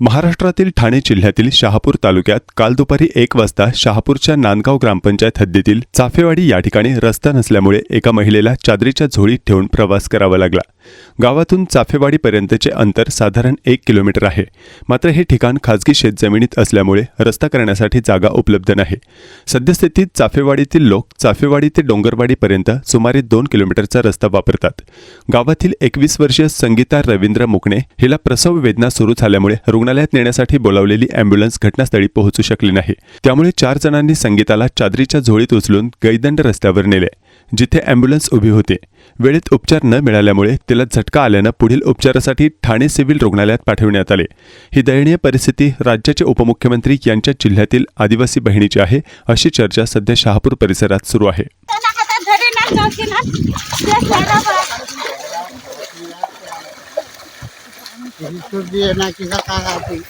महाराष्ट्रातील ठाणे जिल्ह्यातील शहापूर तालुक्यात काल दुपारी एक वाजता शहापूरच्या नांदगाव ग्रामपंचायत हद्दीतील चाफेवाडी या ठिकाणी रस्ता नसल्यामुळे एका महिलेला चादरीच्या झोळीत ठेवून प्रवास करावा लागला. गावातून चाफेवाडीपर्यंतचे अंतर साधारण एक किलोमीटर आहे. मात्र हे ठिकाण खाजगी शेतजमिनीत असल्यामुळे रस्ता करण्यासाठी जागा उपलब्ध नाही. सद्यस्थितीत चाफेवाडीतील लोक चाफेवाडी ते डोंगरवाडीपर्यंत सुमारे दोन किलोमीटरचा रस्ता वापरतात. गावातील एकवीस वर्षीय संगीता रवींद्र मुकणे हिला प्रसव वेदना सुरू झाल्यामुळे रुग्ण रुग्णालयात नेण्यासाठी बोलावलेली अँब्युलन्स घटनास्थळी पोहोचू शकली नाही. त्यामुळे चार जणांनी संगीताला चादरीच्या झोळीत उचलून गैदंड रस्त्यावर नेले जिथे अँब्युलन्स उभी होती. वेळेत उपचार न मिळाल्यामुळे तिला झटका आल्यानं पुढील उपचारासाठी ठाणे सिव्हिल रुग्णालयात पाठवण्यात आले. ही दयनीय परिस्थिती राज्याचे उपमुख्यमंत्री यांच्या जिल्ह्यातील आदिवासी बहिणीची आहे अशी चर्चा सध्या शहापूर परिसरात सुरू आहे. સુધી એના કીધા કાકા હતી